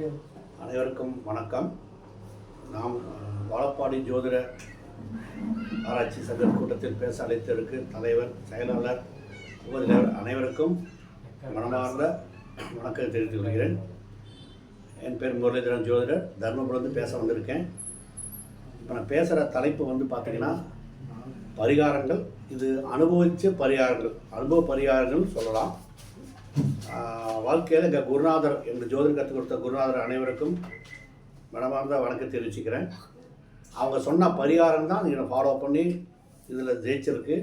அனைவருக்கும் வணக்கம். நாம் வாழப்பாடி ஜோதிட ஆராய்ச்சி சங்க கூட்டத்தில் பேச அழைத்ததற்கு தலைவர் செயலாளர் உபதலைவர் அனைவருக்கும் மனமார்ந்த வணக்கத்தை தெரிவித்துக் கொள்கிறேன். என் பேர் முரளிதரன் ஜோதிடர். தர்மபுரத்து பேச வந்திருக்கேன். இப்போ நான் பேசுகிற தலைப்பு வந்து பார்த்தீங்கன்னா பரிகாரங்கள். இது அனுபவித்த பரிகாரங்கள். அனுபவ பரிகாரங்கள் சொல்லலாம். வாழ்க்கையில் இங்கே குருநாதர் எங்கள் ஜோதிடம் கற்றுக் கொடுத்த குருநாதர் அனைவருக்கும் மனமார்ந்த வணக்கம் தெரிவிச்சுக்கிறேன். அவங்க சொன்ன பரிகாரம் தான் இதை ஃபாலோ பண்ணி இதில் ஜெயிச்சிருக்கு.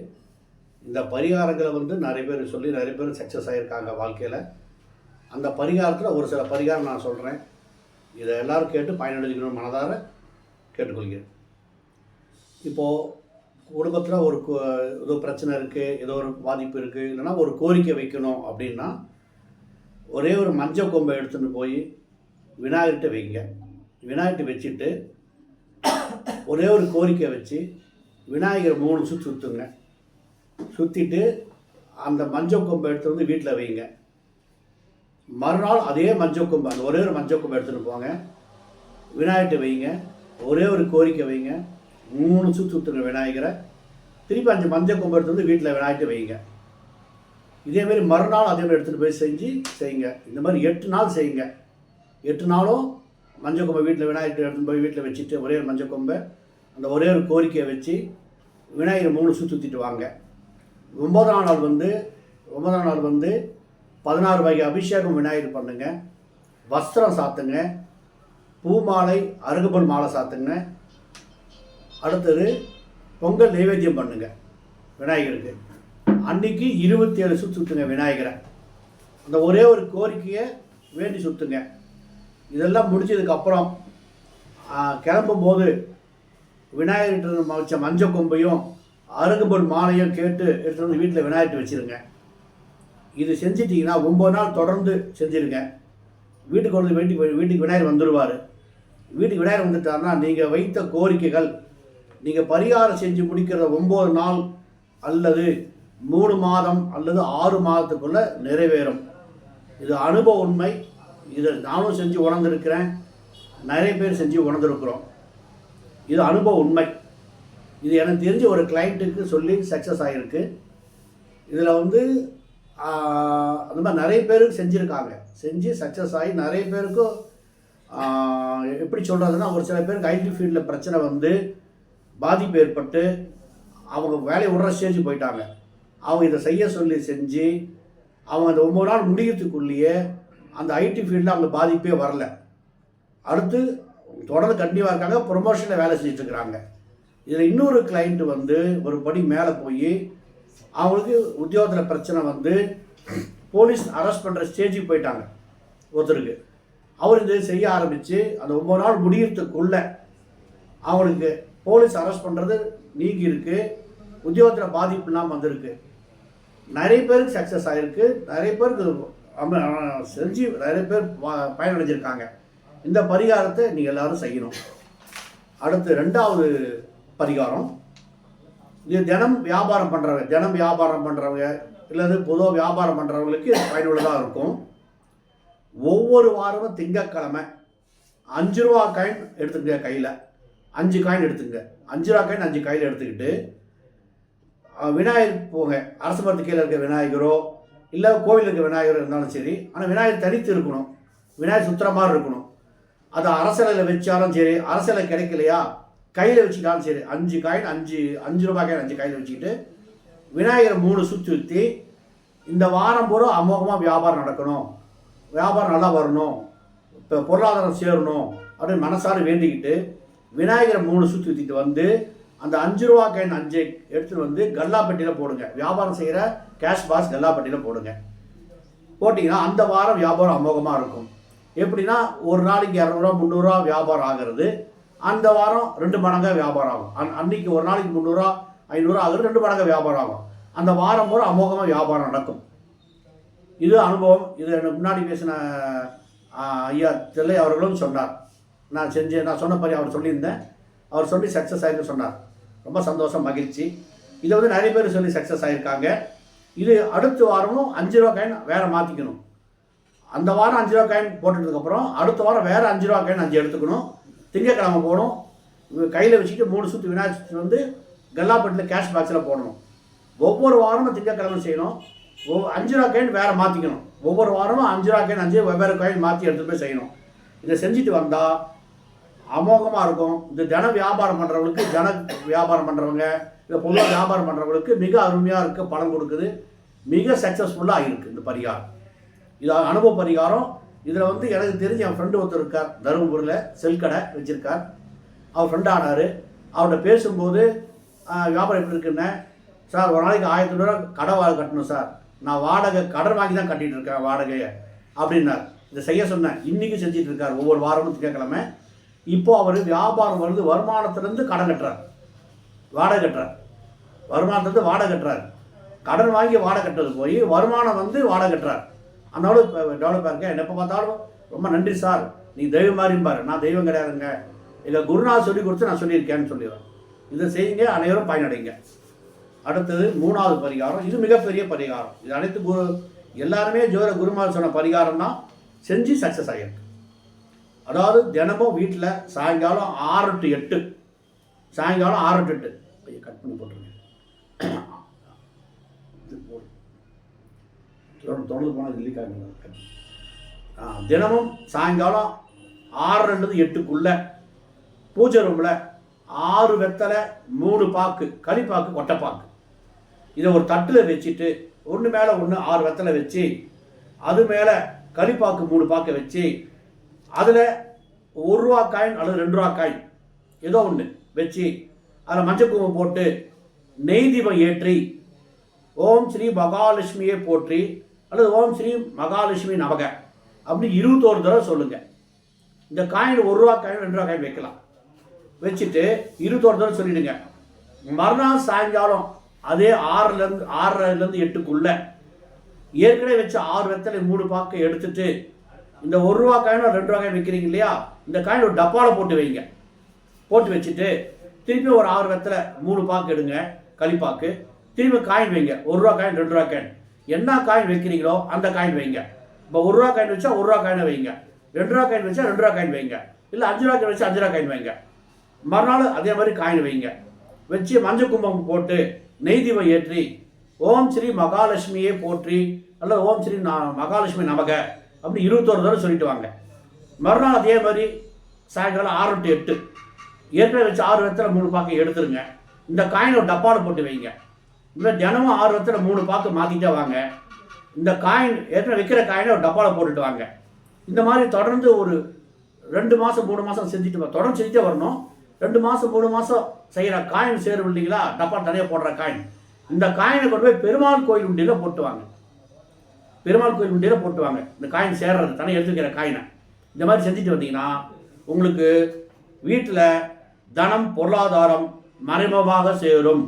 இந்த பரிகாரங்களை வந்து நிறைய பேர் சொல்லி நிறைய பேர் சக்ஸஸ் ஆகியிருக்காங்க வாழ்க்கையில். அந்த பரிகாரத்தில் ஒரு சில பரிகாரம் நான் சொல்கிறேன் இதை எல்லோரும் கேட்டு பயனடைஞ்சிக்கணும் மனதார கேட்டுக்கொள்கிறேன். இப்போது குடும்பத்தில் ஒரு ஏதோ பிரச்சனை இருக்குது ஏதோ ஒரு பாதிப்பு இருக்குது இல்லைன்னா ஒரு கோரிக்கை வைக்கணும் அப்படின்னா ஒரே ஒரு மஞ்சள் கொம்பை எடுத்துகிட்டு போய் விநாயகர்கிட்ட வைங்க. விநாயகர்கிட்ட வச்சுட்டு ஒரே ஒரு கோரிக்கை வச்சு விநாயகர் மூணு சுற்றி சுற்றுங்க சுற்றிட்டு அந்த மஞ்சள் கொம்பை எடுத்து வந்து வீட்டில் வைங்க. மறுநாள் அதே மஞ்சள் கொம்பு அந்த ஒரே ஒரு மஞ்சள் கொம்பை எடுத்துகிட்டு போங்க. விநாயகர்கிட்ட வைங்க. ஒரே ஒரு கோரிக்கை வைங்க. மூணு சுற்று சுற்றுங்க விநாயகரை. திருப்பி அஞ்சு மஞ்சள் கொம்பு எடுத்து வந்து வீட்டில் விநாயகர்கிட்ட வைங்க. இதேமாரி மறுநாள் அதே மாதிரி எடுத்துகிட்டு போய் செஞ்சு செய்யுங்க இந்த மாதிரி எட்டு நாள் செய்யுங்க எட்டு நாளும் மஞ்சள் கொம்பை வீட்டில் விநாயகர் எடுத்துகிட்டு போய் வீட்டில் வச்சுட்டு ஒரே ஒரு மஞ்சள் கொம்பை அந்த ஒரே ஒரு கோரிக்கையை வச்சு விநாயகர் மூணு சுற்றி சுற்றிட்டு வாங்க. ஒன்பதாம் நாள் வந்து ஒன்பதாம் நாள் வந்து பதினாறு வகை அபிஷேகம் விநாயகர் பண்ணுங்க. வஸ்திரம் சாத்துங்க. பூ மாலை மாலை சாத்துங்க. அடுத்தது பொங்கல் நைவேத்தியம் பண்ணுங்க விநாயகருக்கு. அன்னைக்கு இருபத்தி ஏழு சுற்று சுற்றுங்க விநாயகரை. அந்த ஒரே ஒரு கோரிக்கையை வேண்டி சுற்றுங்க இதெல்லாம் முடிச்சதுக்கப்புறம் கிளம்பும் போது விநாயகர்கிட்ட வச்ச மஞ்சள் கொம்பையும் அருகம்புல் மாலையும் கேட்டு எடுத்துகிட்டு வந்து வீட்டில் விநாயகர்கிட்ட வச்சுருங்க. இது செஞ்சிட்டிங்கன்னா ஒம்பது நாள் தொடர்ந்து செஞ்சுருங்க. வீட்டுக்கு வந்து வீட்டுக்கு வீட்டுக்கு விநாயகர் வந்துடுவார் வீட்டுக்கு விநாயகர் வந்துட்டார்னா நீங்கள் வைத்த கோரிக்கைகள் நீங்கள் பரிகாரம் செஞ்சு முடிக்கிற ஒம்பது நாள் அல்லது மூணு மாதம் அல்லது ஆறு மாதத்துக்குள்ளே நிறைவேறும். இது அனுபவ உண்மை. இதை நானும் செஞ்சு உணர்ந்திருக்கிறேன். நிறைய பேர் செஞ்சு உணர்ந்திருக்கிறோம். இது அனுபவ உண்மை. இது எனக்கு தெரிஞ்ச ஒரு கிளைண்ட்டுக்கு சொல்லி சக்ஸஸ் ஆகிருக்கு இதில் வந்து அந்த மாதிரி நிறைய பேருக்கு செஞ்சுருக்காங்க. செஞ்சு சக்ஸஸ் ஆகி நிறைய பேருக்கும் எப்படி சொல்கிறதுன்னா ஒரு சில பேருக்கு ஐடி ஃபீல்டில் பிரச்சனை வந்து பாதிப்பு ஏற்பட்டு அவங்க வேலையை விடுற ஸ்டேஜ் போயிட்டாங்க. அவங்க இதை செய்ய சொல்லி செஞ்சு அவங்க அந்த ஒம்பது நாள் முடியறதுக்குள்ளேயே அந்த ஐடி ஃபீல்டில் அவங்க பாதிப்பே வரல. அடுத்து தொடர்ந்து கண்டிப்பாக இருக்காங்க ப்ரொமோஷனில் வேலை செஞ்சுட்டு இருக்கிறாங்க. இதில் இன்னொரு கிளைண்ட் வந்து ஒரு படி மேலே போய் அவங்களுக்கு உத்தியோகத்தில் பிரச்சனை வந்து போலீஸ் அரெஸ்ட் பண்ணுற ஸ்டேஜுக்கு போயிட்டாங்க ஒருத்தருக்கு. அவர் இது செய்ய ஆரம்பித்து அந்த ஒம்பது நாள் முடியறதுக்குள்ளே அவங்களுக்கு போலீஸ் அரெஸ்ட் பண்ணுறது நீங்கி இருக்குது உத்தியோகத்தில் பாதிப்பு இல்லாமல் வந்திருக்கு. நிறைய பேருக்கு சக்ஸஸ் ஆகிருக்கு நிறைய பேருக்கு செஞ்சு நிறைய பேர் ப- பயனடைஞ்சிருக்காங்க. இந்த பரிகாரத்தை நீங்கள் எல்லாரும் செய்யணும். அடுத்து ரெண்டாவது பரிகாரம். இது தினம் வியாபாரம் பண்ணுறவங்க தினம் வியாபாரம் பண்ணுறவங்க இல்லது பொதுவாக வியாபாரம் பண்ணுறவங்களுக்கு பயனுள்ளதாக இருக்கும். ஒவ்வொரு வாரமும் திங்கக்கிழமை அஞ்சு ரூபா காயின் எடுத்துக்கங்க கையில். அஞ்சு காயின் எடுத்துங்க அஞ்சு ரூபா காயின் அஞ்சு கையில் எடுத்துக்கிட்டு விநாயகர் போக அரசு மரத்து கீழே இருக்க விநாயகரோ இல்லை கோவில் இருக்க விநாயகரோ இருந்தாலும் சரி ஆனால் விநாயகர் தனித்து இருக்கணும். விநாயகர் சுத்துற மாதிரி இருக்கணும். அது அரசலையில் வச்சாலும் சரி அரசலை கிடைக்கலையா கையில் வச்சுக்கிட்டாலும் சரி அஞ்சு காயின் அஞ்சு அஞ்சு ரூபாய் காயின் அஞ்சு கையில் வச்சுக்கிட்டு விநாயகரை மூணு சுற்றி சுற்றி இந்த வாரம் பூரா அமோகமாக வியாபாரம் நடக்கணும். வியாபாரம் நல்லா வரணும். இப்போ பொருளாதாரம் சேரணும் அப்படின்னு மனசார வேண்டிக்கிட்டு விநாயகரை மூணு சுற்றி சுற்றிட்டு வந்து அந்த அஞ்சு ரூபா கைன் அஞ்சு எடுத்துகிட்டு வந்து கல்லாப்பட்டியில் போடுங்க. வியாபாரம் செய்கிற கேஷ் பாஸ் கல்லாப்பட்டியில் போடுங்க. போட்டிங்கன்னா அந்த வாரம் வியாபாரம் அமோகமாக இருக்கும். எப்படின்னா ஒரு நாளைக்கு இரநூறுவா முந்நூறுரூவா வியாபாரம் ஆகிறது. அந்த வாரம் ரெண்டு மடங்காக வியாபாரம் ஆகும். அன் அன்னைக்கு ஒரு நாளைக்கு முந்நூறுரூவா ஐநூறுரூவா ஆகுது ரெண்டு மடங்காக வியாபாரம் ஆகும். அந்த வாரம் பூரா அமோகமாக வியாபாரம் நடக்கும். இது அனுபவம். இது எனக்கு முன்னாடி பேசின ஐயா தில்லை அவர்களும் சொன்னார். நான் செஞ்சு நான் சொன்ன மாதிரி அவர் சொல்லியிருந்தேன். அவர் சொல்லி சக்ஸஸ் ஆகிட்டு சொன்னார். ரொம்ப சந்தோஷம் மகிழ்ச்சி. இதை வந்து நிறைய பேர் சொல்லி சக்ஸஸ் ஆகியிருக்காங்க இது அடுத்த வாரமும் அஞ்சு ரூபா காயின் வேறு மாற்றிக்கணும் அந்த வாரம் அஞ்சு ரூபா காயின் போட்டதுக்கப்புறம் அடுத்த வாரம் வேறு அஞ்சு ரூபா காயின் அஞ்சு எடுத்துக்கணும். திங்கக்கிழமை போகணும். கையில் வச்சுட்டு மூணு சுற்று விநாயகர் வந்து கல்லாப்பட்டில் கேஷ் பாக்ஸில் போடணும். ஒவ்வொரு வாரமும் திங்கக்கிழமை செய்யணும். ஒவ்வொரு அஞ்சு ரூபா காயின் வேறு மாற்றிக்கணும் ஒவ்வொரு வாரமும் அஞ்சு ரூபா காயின் அஞ்சு வெவ்வேறு காயின் மாற்றி எடுத்துகிட்டு போய் செய்யணும். இதை செஞ்சுட்டு வந்தால் அமோகமாக இருக்கும். இந்த ஜன வியாபாரம் பண்ணுறவங்களுக்கு ஜன வியாபாரம் பண்ணுறவங்க இல்லை பொதுவாக வியாபாரம் பண்ணுறவங்களுக்கு மிக அருமையாக இருக்க பலன் கொடுக்குது. மிக சக்ஸஸ்ஃபுல்லாக இருக்குது இந்த பரிகாரம். இது அனுபவ பரிகாரம். இதில் வந்து எனக்கு தெரிஞ்ச என் ஃப்ரெண்டு ஒருத்தர் இருக்கார் தருமபுரியில் செல் கடை வச்சுருக்கார். அவர் ஃப்ரெண்ட் ஆனார். அவர்கிட்ட பேசும்போது வியாபாரம் எப்படி இருக்குன்னு? சார் ஒரு நாளைக்கு ஆயிரத்தி ரூபா கடை வாடகை கட்டணும் சார். நான் வாடகை கடன் வாங்கி தான் கட்டிகிட்டு இருக்கேன் வாடகையை. அப்படின்னார். இதை செய்ய சொன்னேன். இன்றைக்கும் செஞ்சிட்டு இருக்கார். ஒவ்வொரு வாரமும் திங்கக்கிழமை. இப்போ அவர் வியாபாரம் வருது வருமானத்திலேருந்து கடன் கட்டுறார். வாடகை கட்டுறார். வருமானத்துலேருந்து வாடகை கட்டுறார். கடன் வாங்கி வாடகை கட்டுறது போய் வருமானம் வந்து வாடகை கட்டுறார். அந்த அளவுக்கு டெவலப்பாக இருக்கேன் எப்போ பார்த்தாலும் ரொம்ப நன்றி சார். நீ தெய்வம் மாதிரிம்பாரு நான் தெய்வம் கிடையாதுங்க. எங்கள் குருநாத் சொல்லி கொடுத்து நான் சொல்லியிருக்கேன்னு சொல்லிடுறேன். இதை செய்யுங்க அனைவரும் பயனடைங்க. அடுத்தது மூணாவது பரிகாரம். இது மிகப்பெரிய பரிகாரம். இது அனைத்து குரு எல்லாருமே ஜோர குருமார் சொன்ன பரிகாரம் தான் செஞ்சு சக்ஸஸ் ஆகிருக்கு அதாவது தினமும் வீட்டில் சாயங்காலம் ஆறு டு எட்டு. சாயங்காலம் ஆறு டு எட்டு. ஐயா கட் பண்ணி போட்டுருங்க. தொடர்ந்து போனால் லீக் தினமும் சாயங்காலம் ஆறுலேருந்து எட்டுக்குள்ள பூஜை ரூமில் ஆறு வெத்தலை மூணு பாக்கு களிப்பாக்கு கொட்டைப்பாக்கு இதை ஒரு தட்டில் வச்சுட்டு ஒன்று மேலே ஒன்று ஆறு வெத்தலை வச்சு அது மேலே களிப்பாக்கு மூணு பாக்கை வச்சு அதில் ஒரு ரூபா காயின் அல்லது ரெண்டு ரூபா காயின் ஏதோ ஒன்று வச்சு அதில் மஞ்சள் குங்குமம் போட்டு நெய் தீபம் ஏற்றி ஓம் ஸ்ரீ மகாலட்சுமியை போற்றி அல்லது ஓம் ஸ்ரீ மகாலட்சுமி நமக அப்படி இருபத்தோரு தடவை சொல்லுங்கள் இந்த காயின் ஒரு ரூபா காயின் ரெண்டு ரூபா காயின் வைக்கலாம். வச்சுட்டு இருபத்தோரு தடவை சொல்லிடுங்க. மறுநாள் சாயங்காலம் அதே ஆறுலேருந்து ஆறரைலேருந்து எட்டுக்குள்ளே ஏற்கனவே வச்சு ஆறு வெத்தலை மூணு பாக்கை எடுத்துட்டு இந்த ஒரு ரூபா காயினும் ரெண்டு ரூபா காயின் வைக்கிறீங்க இல்லையா? இந்த காயின் ஒரு டப்பாவில் போட்டு வைங்க. போட்டு வச்சுட்டு திருப்பி ஒரு ஆறு வெத்தில் மூணு பாக்கு எடுங்க களிப்பாக்கு. திரும்பி காயின் வைங்க. ஒரு ரூபா காயின் ரெண்டு ரூபா காயின் என்ன காயின் வைக்கிறீங்களோ அந்த காயின் வைங்க. இப்போ ஒரு ரூபா காயின் வச்சா ஒரு ரூபா காயினை வைங்க. ரெண்டு ரூபா காயின் வச்சா ரெண்டு ரூபா காயின் வைங்க. இல்லை அஞ்சு ரூபா காயின் வச்சா அஞ்சு ரூபா காயின் வைங்க. மறுநாள் அதே மாதிரி காயின் வைங்க. வச்சு மஞ்சள் கும்பம் போட்டு நெய் தீபம் ஏற்றி ஓம் ஸ்ரீ மகாலட்சுமியே போற்றி. அல்லது ஓம் ஸ்ரீ நான் மகாலட்சுமி நமக. அப்படி இருபத்தோரு தடவை சொல்லிட்டு வாங்க மறுநாள் அதே மாதிரி சாயங்காலம் ஆறு டு எட்டு. ஏற்கனவே வச்சு ஆறு வெத்தலை மூணு பாக்கு எடுத்துருங்க. இந்த காயினை ஒரு டப்பாவில் போட்டு வைங்க. இந்த தினமும் ஆறு வெத்தலை மூணு பாக்கு மாற்றிட்டே வாங்க. இந்த காயின் ஏற்கனவே வைக்கிற காயினை ஒரு டப்பாவில் போட்டுட்டு வாங்க. இந்த மாதிரி தொடர்ந்து ஒரு ரெண்டு மாதம் மூணு மாதம் செஞ்சுட்டு தொடர்ந்து செஞ்சுட்டே வரணும். ரெண்டு மாதம் மூணு மாதம் செய்கிற காயின் சேரும் இல்லைங்களா? டப்பா நிறைய போடுற காயின் இந்த காயினை கொண்டு போய் பெருமாள் கோயில் உண்டியில் போட்டு வாங்க பெருமாள் கோயில் உண்டியில் போட்டுவாங்க. இந்த காயின் சேர்றது தானே எடுத்துக்கிற காயினை. இந்த மாதிரி செஞ்சுட்டு வந்தீங்கன்னா உங்களுக்கு வீட்டில் தனம் பொருளாதாரம் மறைமுகமாக சேரும்.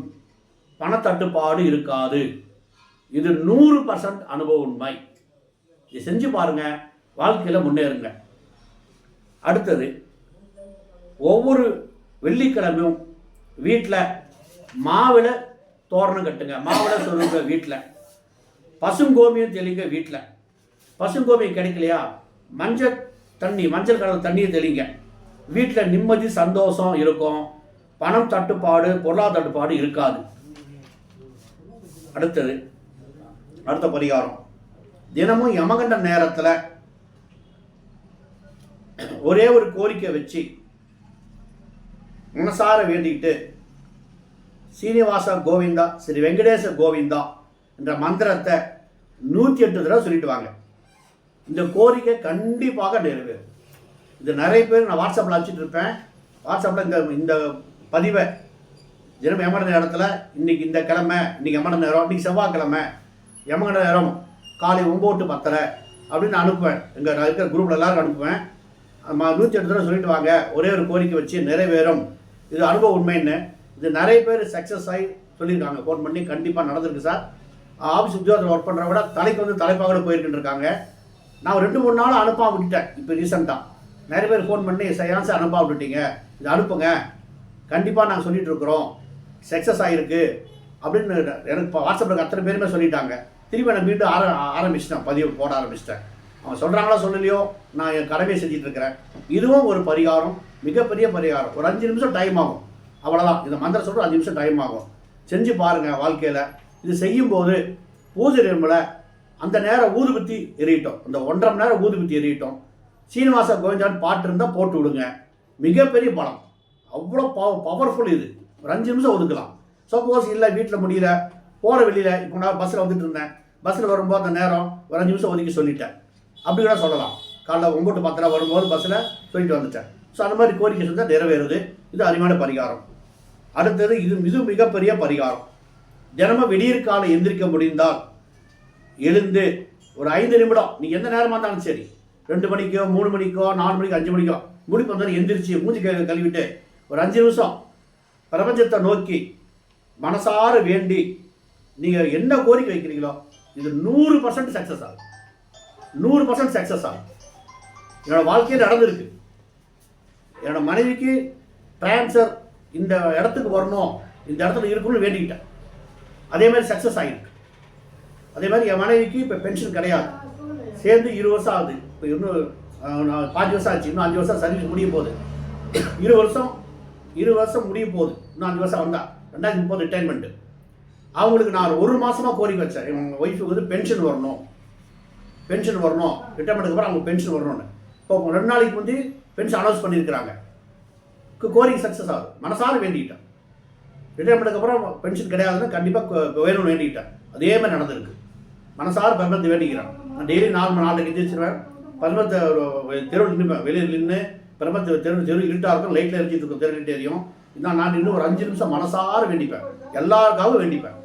பணத்தட்டுப்பாடு இருக்காது. இது நூறு பர்சன்ட் அனுபவ உண்மை. இதை செஞ்சு பாருங்க. வாழ்க்கையில் முன்னேறுங்க. அடுத்தது ஒவ்வொரு வெள்ளிக்கிழமையும் வீட்டில் மாவில் தோரணம் கட்டுங்க. மாவில் சொல்லுங்க வீட்டில். பசுங்கோமியம் தெளிங்க வீட்டில் பசுங்கோமியம் கிடைக்கலையா? மஞ்சள் தண்ணி மஞ்சள் கலர் தண்ணியை தெளிங்க. வீட்டில் நிம்மதி சந்தோஷம் இருக்கும். பணம் தட்டுப்பாடு பொருளாதார தட்டுப்பாடு இருக்காது. அடுத்தது அடுத்த பரிகாரம். தினமும் யமகண்ட நேரத்தில் ஒரே ஒரு கோரிக்கை வச்சு மனசார வேண்டிக்கிட்டு சீனிவாச கோவிந்தா ஸ்ரீ வெங்கடேச கோவிந்தா என்ற மந்திரத்தை நூற்றி எட்டு தடவை சொல்லிட்டு வாங்க. இந்த கோரிக்கை கண்டிப்பாக நிறைவேறும். இது நிறைய பேர் நான் வாட்ஸ்அப்பில் அழைச்சிட்டு இருப்பேன். வாட்ஸ்அப்பில் இந்த இந்த பதிவை தினம் எமன நேரத்தில் இன்னைக்கு இந்த கிழமை இன்னைக்கு எமன நேரம் இன்றைக்கி செவ்வாய்க்கிழமை எமன நேரம் காலை ஒம்பது பத்தரை அப்படின்னு நான் அனுப்புவேன். எங்கள் நான் இருக்கிற குரூப்பில் எல்லாரும் அனுப்புவேன். நூற்றி எட்டு தடவை சொல்லிட்டு வாங்க. ஒரே ஒரு கோரிக்கை வச்சு நிறைவேறும். இது அனுபவ உண்மைன்னு. இது நிறைய பேர் சக்ஸஸ் ஆகி சொல்லியிருக்காங்க. ஃபோன் பண்ணி கண்டிப்பாக நடந்திருக்கு சார். ஆஃபீஸ் உத்தியோகத்தில் ஒர்க் பண்ணுறவங்க விட தலைக்கு வந்து தலைப்பாக போயிருக்கிட்டு இருக்காங்க நான் ரெண்டு மூணு நாள் அனுப்பாம விட்டுட்டேன். இப்போ ரீசெண்டாக நிறைய பேர் ஃபோன் பண்ணி சயான்ஸை சார் அனுப்பாம விட்டுட்டீங்க? இது அனுப்புங்க. கண்டிப்பாக நாங்கள் சொல்லிகிட்டு இருக்கிறோம். சக்ஸஸ் ஆகிருக்கு அப்படின்னு எனக்கு இப்போ வாட்ஸ்அப்பில் அத்தனை பேருமே சொல்லிட்டாங்க. திரும்பி நான் மீண்டும் ஆர ஆரம்பிச்சிட்டேன். பதிவு போட ஆரம்பிச்சிட்டேன். அவன் சொல்கிறாங்களோ சொல்லலையோ நான் என் கடமையை செஞ்சிட்ருக்கிறேன் இதுவும் ஒரு பரிகாரம் மிகப்பெரிய பரிகாரம். ஒரு அஞ்சு நிமிஷம் டைம் ஆகும். அவ்வளோதான் இந்த மந்திரம் சொல்கிற அஞ்சு நிமிஷம் டைம் ஆகும். செஞ்சு பாருங்கள் வாழ்க்கையில். இது செய்யும்போது பூஜை நிர்மலை அந்த நேரம் ஊதுபத்தி எரியட்டும். அந்த ஒன்றரை மணி நேரம் ஊதுபத்தி எரியட்டும். சீனிவாச கோவிந்தான் பாட்டு இருந்தால் போட்டு விடுங்க. மிகப்பெரிய பலம். அவ்வளோ பவ பவர்ஃபுல் இது. ஒரு அஞ்சு நிமிஷம் ஒதுக்கலாம். சப்போஸ் இல்லை வீட்டில் முடியல போகிற வெளியில் இப்போ நான் பஸ்ஸில் வந்துட்டு இருந்தேன். பஸ்ஸில் வரும்போது அந்த நேரம் ஒரு அஞ்சு நிமிஷம் ஒதுக்கி சொல்லிட்டேன். அப்படி கூட சொல்லலாம். காலைல ஒம்பது பத்தரை வரும்போது பஸ்ஸில் சொல்லிட்டு வந்துட்டேன். ஸோ அந்த மாதிரி கோரிக்கை செஞ்சால் நிறைவேறுது. இது அருமையான பரிகாரம். அடுத்தது இது இது மிகப்பெரிய பரிகாரம். தினமும் விடியற்காலை எந்திரிக்க முடிந்தால் எழுந்து ஒரு ஐந்து நிமிடம் நீ எந்த நேரமாக இருந்தாலும் சரி ரெண்டு மணிக்கோ மூணு மணிக்கோ நாலு மணிக்கோ அஞ்சு மணிக்கோ முடிப்பு வந்தாலும் எந்திரிச்சு மூஞ்சி கை கழுவிட்டு ஒரு அஞ்சு நிமிஷம் பிரபஞ்சத்தை நோக்கி மனசார வேண்டி நீங்கள் என்ன கோரிக்கை வைக்கிறீங்களோ இது நூறு பர்சன்ட் சக்ஸஸ் ஆகும். நூறு பர்சன்ட் சக்ஸஸ் ஆகும். என்னோடய வாழ்க்கையில் நடந்திருக்கு. என்னோடய மனைவிக்கு டிரான்ஸ்ஃபர் இந்த இடத்துக்கு வரணும் இந்த இடத்துல இருக்கணும்னு வேண்டிக்கிட்டேன். அதே மாதிரி சக்ஸஸ் ஆகிருக்கு அதே மாதிரி என் மனைவிக்கு இப்போ பென்ஷன் கிடையாது. சேர்ந்து இரு வருஷம் ஆகுது. இப்போ இன்னும் நான் பாஞ்சு வருஷம் ஆச்சு. இன்னும் அஞ்சு வருஷம் சர்வீஸ் முடிய போகுது. இரு வருஷம் இரு வருஷம் முடிய போகுது. இன்னும் அஞ்சு வருஷம் வந்தா. ரெண்டாயிரத்தி முப்பது ரிட்டைர்மெண்ட்டு அவங்களுக்கு நான் ஒரு மாதமாக கோரிக்கை வச்சேன். என் ஒய்ஃபுக்கு வந்து பென்ஷன் வரணும். பென்ஷன் வரணும். ரிட்டைர்மெண்ட்டுக்கு அப்புறம் அவங்க பென்ஷன் வரணும்னு. இப்போ ரெண்டு நாளைக்கு முந்தி பென்ஷன் அனௌன்ஸ் பண்ணியிருக்கிறாங்க. கோரிக்கை சக்ஸஸ் ஆகுது. மனசார வேண்டிக்கிட்டேன். ரிட்டைர்மெண்ட்டுக்கு அப்புறம் பென்ஷன் கிடையாதுன்னு கண்டிப்பாக வேணும்னு வேண்டிக்கிட்டேன். அதே மாதிரி நடந்திருக்கு. மனசார பிரபத்தை வேண்டிக்கிறேன். நான் டெய்லி நாலு மணி நாளைக்கு எந்திரிச்சிருவேன் பிரபத்தை தெருவில் நின்றுப்பேன் வெளியில் நின்று பிரபத்தை தெரு தெரு இருட்டாக இருக்கும் லைட்டில் எரிஞ்சிட்டு இருக்கும் தெருக்கிட்டே லைட் எரியும். இதான் நான் நின்று ஒரு அஞ்சு நிமிஷம் மனசார வேண்டிப்பேன். எல்லாருக்காகவும் வேண்டிப்பேன்.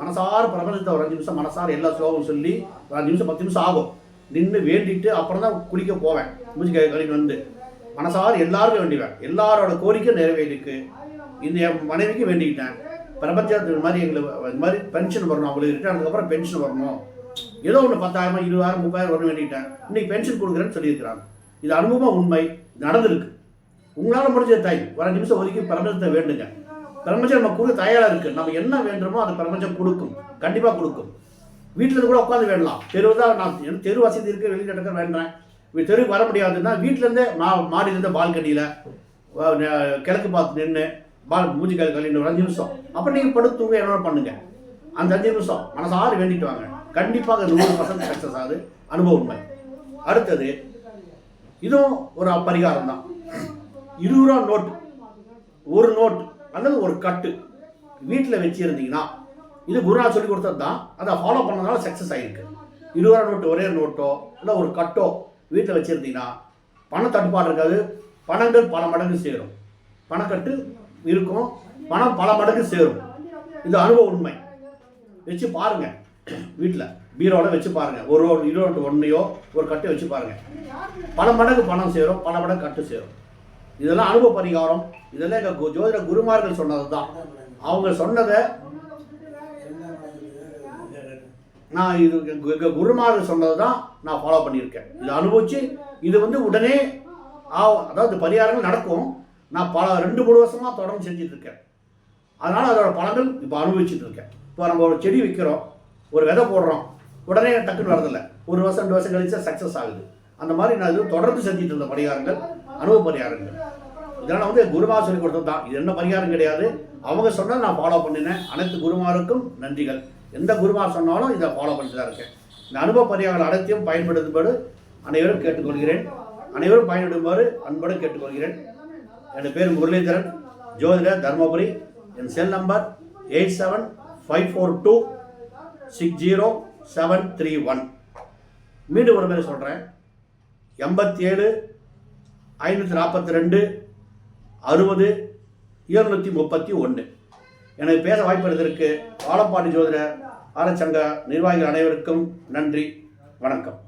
மனசார பிரபஞ்சத்தை ஒரு அஞ்சு நிமிஷம் மனசார எல்லா ஸ்லோகம் சொல்லி ஒரு அஞ்சு நிமிஷம் பத்து நிமிஷம் ஆகும். நின்று வேண்டிட்டு அப்புறம் தான் குளிக்க போவேன். மூஞ்சி கழிவு வந்து. மனசார எல்லாருக்கும் வேண்டிவேன் எல்லாரோட கோரிக்கை நிறைவேறிக்கு இந்த என் மனைவிக்கு வேண்டிக்கிட்டேன் பிரபஞ்சத்து மாதிரி எங்களுக்கு இது மாதிரி பென்ஷன் வரணும் அவங்களுக்கு ரிட்டர்ன் ஆனதுக்கப்புறம் பென்ஷன் வரணும். ஏதோ ஒன்று பத்தாயிரம் இருபதாயிரம் முப்பதாயிரம் வரணும் வேண்டிக்கிட்டேன் இன்னைக்கு பென்ஷன் கொடுக்குறேன்னு சொல்லியிருக்கிறாங்க. இது அனுபவமாக உண்மை? நடந்திருக்கு. உங்களால் முடிஞ்ச தாய். ஒரு நிமிஷம் ஒதுக்கி பிரபஞ்சத்தை வேண்டுங்க. பிரபஞ்சம் நம்ம கொடுக்க தயாராக இருக்குது நம்ம என்ன வேண்டுமோ அது பிரபஞ்சம் கொடுக்கும். கண்டிப்பாக கொடுக்கும். வீட்டில் கூட உட்காந்து வேண்டலாம். தெரு தான் நான் எனக்கு தெரு வசதி இருக்குது வெளிநாட்டுக்கு வேண்டுறேன். தெருவுக்கு வர முடியாதுன்னா வீட்டிலேருந்தே மா மாடியிலேருந்து பால்கனியில் கிழக்கு பார்த்து நின்று பால் மூஞ்சி கல் கழின்னு அஞ்சு நிமிஷம். அப்புறம் நீங்கள் படுத்து தூங்க என்ன பண்ணுங்க? அந்த அஞ்சு நிமிஷம் மனசாறு வேண்டிட்டு வாங்க. கண்டிப்பாக நூறு பர்சன்ட் சக்ஸஸ் ஆகுது. அனுபவம் உண்மை. அடுத்தது இதுவும் ஒரு பரிகாரம் தான். இருபது ரூபா நோட்டு ஒரு நோட் அல்லது ஒரு கட்டு வீட்டில் வச்சுருந்தீங்கன்னா இது குருநாள் சொல்லி கொடுத்தது தான். அதை ஃபாலோ பண்ணதுனால சக்ஸஸ் ஆகிருக்கு இருபது ரூபா நோட்டு ஒரே நோட்டோ இல்லை ஒரு கட்டோ வீட்டில் வச்சுருந்தீங்கன்னா பண தட்டுப்பாடு இருக்காது. பணங்கள் பல மடங்கு சேரும். பணக்கட்டு இருக்கும். பணம் பல மடங்கு சேரும். இது அனுபவ உண்மை. வச்சு பாருங்க. வீட்டில் பீரோவில் வச்சு பாருங்க. ஒரு ஒரு இருபது ஒன்றையோ ஒரு கட்டை வச்சு பாருங்க. பல மடங்கு பணம் சேரும் பல மடங்கு கட்டு சேரும். இதெல்லாம் அனுபவ பரிகாரம். இதெல்லாம் எங்கள் ஜோதிட குருமார்கள் சொன்னது தான் அவங்க சொன்னதை நான் இது எங்கள் குருமார்கள் சொன்னது தான் நான் ஃபாலோ பண்ணியிருக்கேன். இதை அனுபவிச்சு இது வந்து உடனே அதாவது பரிகாரங்கள் நடக்கும். நான் பல ரெண்டு மூணு வருஷமாக தொடர்ந்து செஞ்சுட்டு இருக்கேன் அதனால் அதோட பலன்கள் இப்போ அனுபவிச்சுட்டு இருக்கேன் இப்போ நம்ம ஒரு செடி வைக்கிறோம் ஒரு விதை போடுறோம் உடனே டக்குன்னு வரதில்லை ஒரு வருஷம் ரெண்டு வருஷம் கழிச்சா சக்ஸஸ் ஆகுது. அந்த மாதிரி நான் இது தொடர்ந்து செஞ்சுட்டு இருந்த பரிகாரங்கள் அனுபவ பரிகாரங்கள். இதெல்லாம் வந்து குருமா சொல்லி கொடுத்தது தான். இது என்ன பரிகாரம் கிடையாது. அவங்க சொன்னதை நான் ஃபாலோ பண்ணினேன். அனைத்து குருமாருக்கும் நன்றிகள். எந்த குருமா சொன்னாலும் இதை ஃபாலோ பண்ணிட்டு தான் இருக்கேன். இந்த அனுபவ பரிகாரங்கள் அனைத்தையும் பயன்படுத்தும்படி அனைவரும் கேட்டுக்கொள்கிறேன். அனைவரும் பயன்படுமாறு அன்போடு கேட்டுக்கொள்கிறேன். என் பேர் முரளிதரன். ஜோதிடர் தர்மபுரி. என் cell number eight seven five four two six zero seven three one மீண்டும் ஒரு முறை சொல்கிறேன் எண்பத்தி ஏழு ஐநூற்றி நாற்பத்தி ரெண்டு அறுபது இருநூற்றி முப்பத்தி ஒன்று எனக்கு பேச வாய்ப்பு இருந்திருக்கு வாழப்பாடி ஜோதிடர் ஆரச்சங்க நிர்வாகிகள் அனைவருக்கும் நன்றி. வணக்கம்.